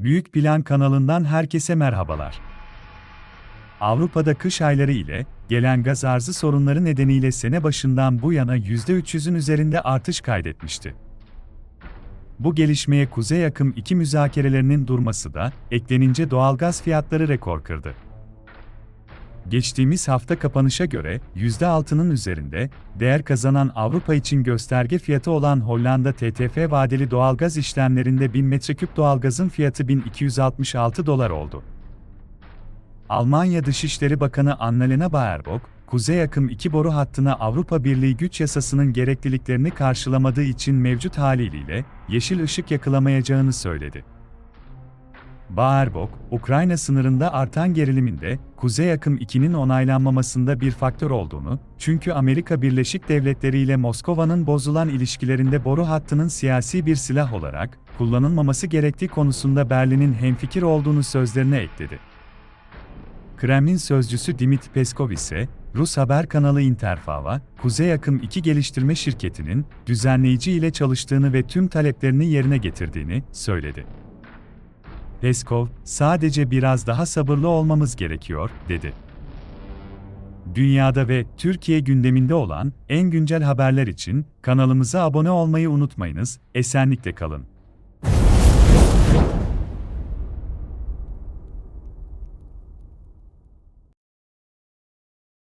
Büyük Plan kanalından herkese merhabalar. Avrupa'da kış ayları ile gelen gaz arzı sorunları nedeniyle sene başından bu yana %300'ün üzerinde artış kaydetmişti. Bu gelişmeye Kuzey Akım 2 müzakerelerinin durması da eklenince doğalgaz fiyatları rekor kırdı. Geçtiğimiz hafta kapanışa göre %6'nın üzerinde değer kazanan Avrupa için gösterge fiyatı olan Hollanda TTF vadeli doğalgaz işlemlerinde 1000 metreküp doğalgazın fiyatı 1266 dolar oldu. Almanya Dışişleri Bakanı Annalena Baerbock, Kuzey Akım 2 boru hattına Avrupa Birliği güç yasasının gerekliliklerini karşılamadığı için mevcut haliyle yeşil ışık yakılamayacağını söyledi. Baerbock, Ukrayna sınırında artan gerilimin de Kuzey Akım 2'nin onaylanmamasında bir faktör olduğunu, çünkü Amerika Birleşik Devletleri ile Moskova'nın bozulan ilişkilerinde boru hattının siyasi bir silah olarak kullanılmaması gerektiği konusunda Berlin'in hemfikir olduğunu sözlerine ekledi. Kremlin sözcüsü Dimitri Peskov ise, Rus haber kanalı Interfava, Kuzey Akım 2 geliştirme şirketinin düzenleyici ile çalıştığını ve tüm taleplerini yerine getirdiğini söyledi. Peskov, sadece biraz daha sabırlı olmamız gerekiyor, dedi. Dünyada ve Türkiye gündeminde olan en güncel haberler için kanalımıza abone olmayı unutmayınız, esenlikle kalın.